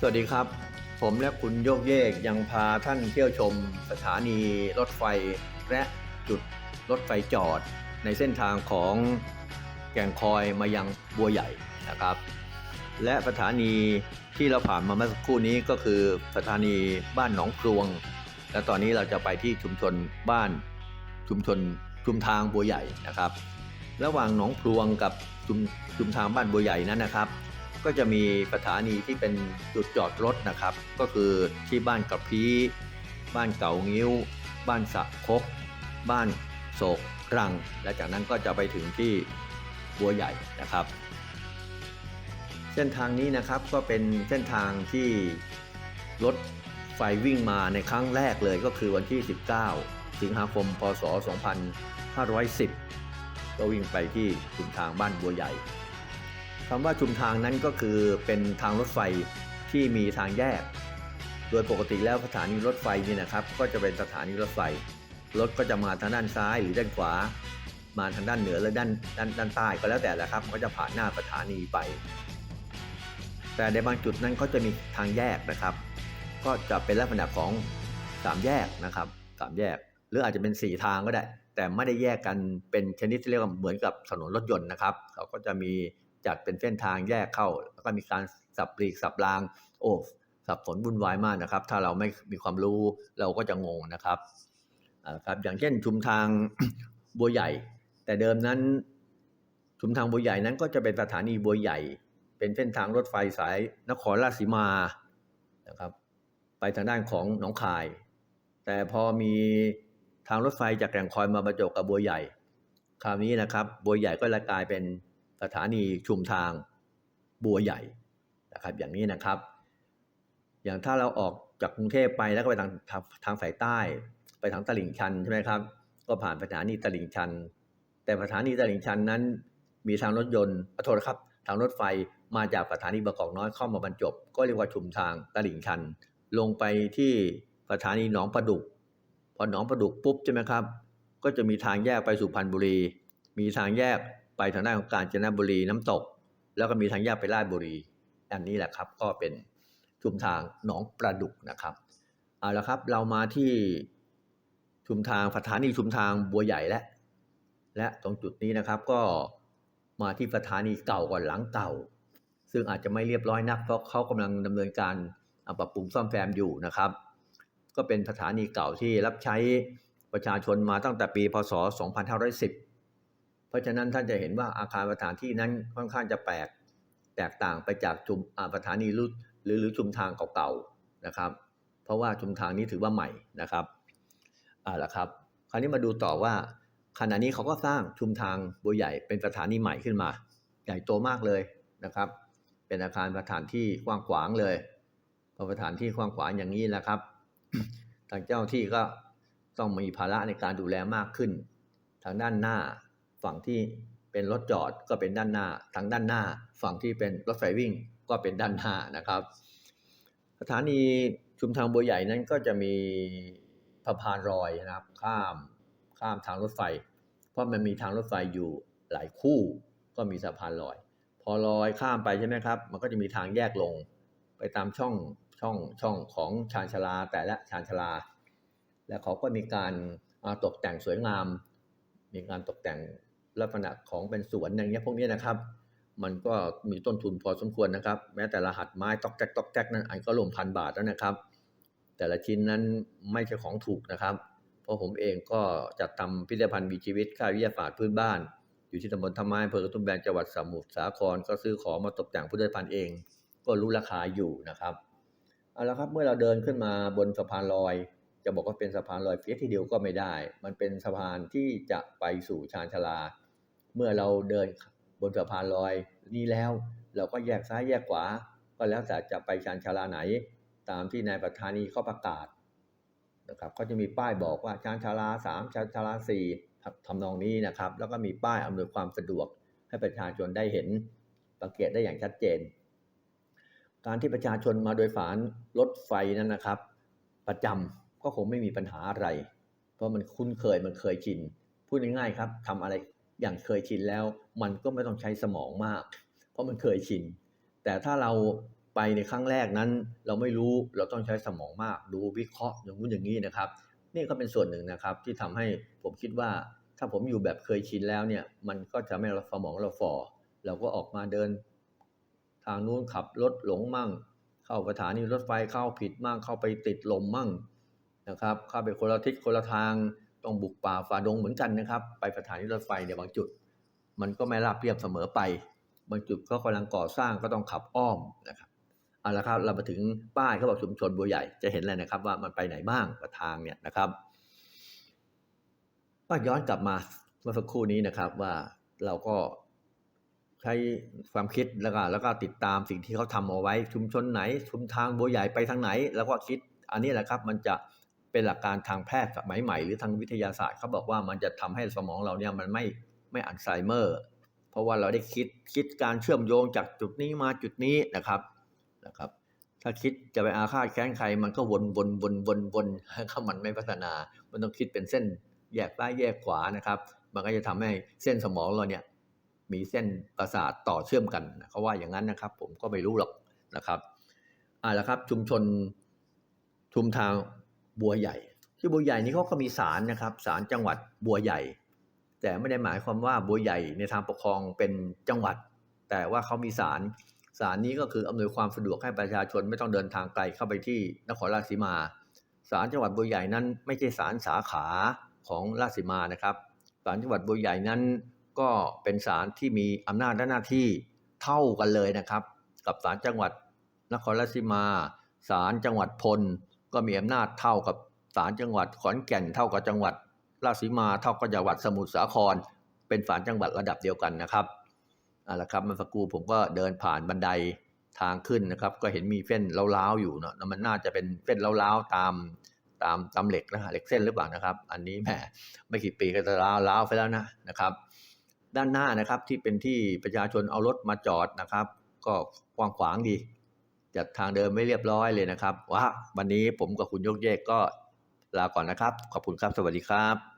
สวัสดีครับ ผมและคุณโยกเยกยังพาท่านเที่ยวชมสถานีรถไฟและจุดรถไฟจอด ในเส้นทางของแก่งคอยมายังบัวใหญ่นะครับ และสถานีที่เราผ่านมาเมื่อสักครู่นี้ก็คือสถานีบ้านหนองพลวง และตอนนี้เราจะไปที่ชุมชนบ้านชุมชนชุมทางบัวใหญ่นะครับ ระหว่างหนองพลวงกับชุมชุมทางบ้านบัวใหญ่นั้นนะครับ ก็จะมีสถานีที่เป็นจุดจอดรถนะครับ ก็คือที่บ้านกระพี้บ้านเก่างิ้ว บ้านสะคก บ้านโศกรัง และจากนั้นก็จะไปถึงที่บัวใหญ่นะครับ เส้นทางนี้นะครับก็เป็นเส้นทางที่รถไฟวิ่งมาในครั้งแรกเลยก็คือวันที่ 19 สิงหาคม พศ 2510 ก็วิ่งไปที่ชุมทางบ้านบัวใหญ่ คำว่าชุมทางนั้นก็คือเป็นทางรถไฟที่มีทางแยก โดยปกติแล้วสถานีรถไฟนี่นะครับ ก็จะเป็นสถานีรถไฟ รถก็จะมาทางด้านซ้ายหรือด้านขวา มาทางด้านเหนือหรือด้านด้านด้านใต้ก็แล้วแต่แหละครับ ก็จะผ่านหน้าสถานีไป แต่ในบางจุดนั้นเขาจะมีทางแยกนะครับ ก็จะเป็นลักษณะของสามแยกนะครับสามแยก หรืออาจจะเป็นสี่ทางก็ได้ แต่ไม่ได้แยกกันเป็นชนิดที่เรียกว่าเหมือนกับถนนรถยนต์นะครับเขาก็จะมี จัดเป็นเส้นทางแยกเข้า แล้วก็มีการสับปลีกสับราง โอ้สับสนวุ่นวายมากนะครับ ถ้าเราไม่มีความรู้เราก็จะงงนะครับครับอย่างเช่นชุมทางบัวใหญ่ แต่เดิมนั้น ชุมทางบัวใหญ่นั้นก็จะเป็นสถานีบัวใหญ่ เป็นเส้นทางรถไฟสายนครราชสีมานะครับ ไปทางด้านของหนองคาย แต่พอมีทางรถไฟจากแก่งคอยมาบรรจบกับบัวใหญ่ คราวนี้นะครับ บัวใหญ่ก็เลยกลายเป็น สถานีชุมทางบัวใหญ่นะครับอย่างนี้นะครับ อย่างถ้าเราออกจากกรุงเทพไปแล้วก็ไปทางทางทางสายใต้ ไปทางตลิ่งชันใช่ไหมครับ ก็ผ่านสถานีตลิ่งชัน แต่สถานีตลิ่งชันนั้น มีทางรถยนต์ขอโทษครับ ทางรถไฟมาจากสถานีบางกอกน้อยเข้ามาบรรจบ ก็เรียกว่าชุมทางตลิ่งชัน ลงไปที่สถานีหนองประดุก พอหนองประดุกปุ๊บใช่ไหมครับ ก็จะมีทางแยกไปสุพรรณบุรี มีทางแยก ไปทางด้านของกาญจนบุรีน้ำตก แล้วก็มีทางแยกไปราชบุรี อันนี้แหละครับ ก็เป็นชุมทางหนองประดุกนะครับเอาละครับเรามาที่ชุมทางสถานีชุมทางบัวใหญ่และ และตรงจุดนี้นะครับก็มาที่สถานีเก่าก่อนหลังเก่า ซึ่งอาจจะไม่เรียบร้อยนัก เพราะเขากำลังดำเนินการปรับปรุงซ่อมแซมอยู่นะครับ ก็เป็นสถานีเก่าที่รับใช้ประชาชนมาตั้งแต่ปีพศ 2510 ราะฉะนั้นท่านจะเห็นว่าอาคารสถานที่นั้นค่อนข้างจะแปลกแตกต่างไปจากชุมอาสถานีรุ่นหรือหรือชุมทางเก่าๆนะครับ เพราะว่าชุมทางนี้ถือว่าใหม่นะครับอ่าละครับ คราวนี้มาดูต่อว่าขณะนี้เขาก็สร้างชุมทางบัวใหญ่เป็นสถานีใหม่ขึ้นมา ใหญ่โตมากเลยนะครับ เป็นอาคารสถานที่กว้างขวางเลยพอสถานที่กว้างขวางอย่างนี้แหละครับทางเจ้าที่ก็ต้องมีภาระในการดูแลมากขึ้น ทางด้านหน้า ฝั่งที่เป็นรถจอดก็เป็นด้านหน้าทางด้านหน้า ฝั่งที่เป็นรถไฟวิ่งก็เป็นด้านหน้านะครับ สถานีชุมทางบัวใหญ่นั้นก็จะมีสะพานลอยนะครับข้ามข้ามทางรถไฟ เพราะมันมีทางรถไฟอยู่หลายคู่ก็มีสะพานลอย พอลอยข้ามไปใช่ไหมครับ มันก็จะมีทางแยกลง ไปตามช่องช่องช่องของชานชาลาแต่ละชานชาลา และเขาก็มีการาตกแต่งสวยงาม มีการตกแต่ง ลักษณะของเป็นสวนอย่างเงี้ยพวกนี้นะครับ มันก็มีต้นทุนพอสมควรนะครับ แม้แต่รหัสไม้ตอกแจ๊กตอกแจ๊กนั้นอันก็รวมพันบาทแล้วนะครับ แต่ละชิ้นนั้นไม่ใช่ของถูกนะครับ เพราะผมเองก็จัดทำพิพิธภัณฑ์มีชีวิตค่ายวิทยาศาสตร์พื้นบ้าน อยู่ที่ตำบลท่าไม้อำเภอกระทุ่มแบนจังหวัดสมุทรสาครก็ซื้อของมาตกแต่งพิพิธภัณฑ์เอง ก็รู้ราคาอยู่นะครับเอาละครับเมื่อเราเดินขึ้นมาบนสะพานลอยจะบอกว่าเป็นสะพานลอยเฟียทีเดียวก็ไม่ได้ มันเป็นสะพานที่จะไปสู่ชานชาลา เมื่อเราเดินบนสะพานลอยนี้แล้ว เราก็แยกซ้ายแยกขวา ก็แล้วแต่จะไปชานชาลาไหน ตามที่นายประธานีเขาประกาศนะครับก็จะมีป้ายบอกว่าชานชาลาสามชานชาลาสี่ทำนองนี้นะครับ แล้วก็มีป้ายอำนวยความสะดวกให้ประชาชนได้เห็นสังเกตได้อย่างชัดเจน การที่ประชาชนมาโดยสารรถไฟนั้นนะครับ ประจำก็คงไม่มีปัญหาอะไร เพราะมันคุ้นเคยมันเคยชินพูดง่ายๆครับทำอะไร อย่างเคยชินแล้ว มันก็ไม่ต้องใช้สมองมาก เพราะมันเคยชิน แต่ถ้าเราไปในครั้งแรกนั้น เราไม่รู้เราต้องใช้สมองมาก ดูวิเคราะห์อย่างนู้นอย่างนี้นะครับ นี่ก็เป็นส่วนหนึ่งนะครับที่ทำให้ผมคิดว่าถ้าผมอยู่แบบเคยชินแล้วเนี่ย มันก็จะไม่สมองเราฝ่อเราก็ออกมาเดิน ทางนู้นขับรถหลงมั่ง เข้าสถานีรถไฟเข้าผิดมั่งเข้าไปติดลมมั่งนะครับ เข้าไปคนละทิศคนละทาง ต้องบุกป่าฝ่าดงเหมือนกันนะครับ ไปสถานีรถไฟเนี่ยบางจุด มันก็ไม่ราบเรียบเสมอไป บางจุดก็กำลังก่อสร้างก็ต้องขับอ้อมนะครับเอาละครับเรามาถึงป้ายเขาบอกชุมชนบัวใหญ่จะเห็นเลยนะครับ ว่ามันไปไหนบ้างกับทางเนี่ยนะครับก็ย้อนกลับมาเมื่อสักครู่นี้นะครับว่าเราก็ใช้ความคิดแล้วก็แล้วก็ติดตามสิ่งที่เขาทำเอาไว้ชุมชนไหนชุมทางบัวใหญ่ไปทางไหน แล้วก็คิดอันนี้แหละครับ มันจะ เป็นหลักการทางแพทย์สมัยใหม่หรือทางวิทยาศาสตร์เขาบอกว่ามันจะทำให้สมองเราเนี่ยมันไม่ไม่อัลไซเมอร์ เพราะว่าเราได้คิดคิดการเชื่อมโยงจากจุดนี้มาจุดนี้นะครับนะครับ ถ้าคิดจะไปอาฆาตแค้นใครมันก็วนวนวนวนวนก็มันไม่พัฒนา มันต้องคิดเป็นเส้นแยกซ้ายแยกขวานะครับ มันก็จะทำให้เส้นสมองเราเนี่ยมีเส้นประสาทต่อเชื่อมกันเขาว่าอย่างนั้นนะครับ ผมก็ไม่รู้หรอกนะครับอ่าแล้วครับชุมชนชุมทาง บัวใหญ่ ที่บัวใหญ่นี่เขาก็มีศาลนะครับศาลจังหวัดบัวใหญ่ แต่ไม่ได้หมายความว่าบัวใหญ่ในทางปกครองเป็นจังหวัด แต่ว่าเขามีศาลศาลนี้ก็คืออำนวยความสะดวกให้ประชาชนไม่ต้องเดินทางไกลเข้าไปที่นครราชสีมาศาลจังหวัดบัวใหญ่นั้น ไม่ใช่ศาลสาขาของราชสีมานะครับศาลจังหวัดบัวใหญ่นั้น ก็เป็นศาลที่มีอำนาจและหน้าที่เท่ากันเลยนะครับ กับศาลจังหวัดนครราชสีมาศาลจังหวัดพล ก็มีอำนาจเท่ากับศาลจังหวัดขอนแก่นเท่ากับจังหวัดราชสีมาเท่ากับจังหวัดสมุทรสาคร เป็นศาลจังหวัดระดับเดียวกันนะครับเอาละครับมื่อสักครู่ผมก็เดินผ่านบันไดทางขึ้นนะครับ ก็เห็นมีเส้นเล้าๆอยู่เนาะมันน่าจะเป็นเส้นเล้าๆตามตามตามเหล็กนะฮะเหล็กเส้นหรือเปล่านะครับ อันนี้แหมไม่กี่ปีก็จะล้าวล้าไปแล้วนะนะครับ ด้านหน้านะครับที่เป็นที่ประชาชนเอารถมาจอดนะครับ ก็กว้างขวางดี จัดทางเดินไม่เรียบร้อยเลยนะครับว่าวันนี้ผมกับคุณยกเยกก็ลาก่อนนะครับ ขอบคุณครับ สวัสดีครับ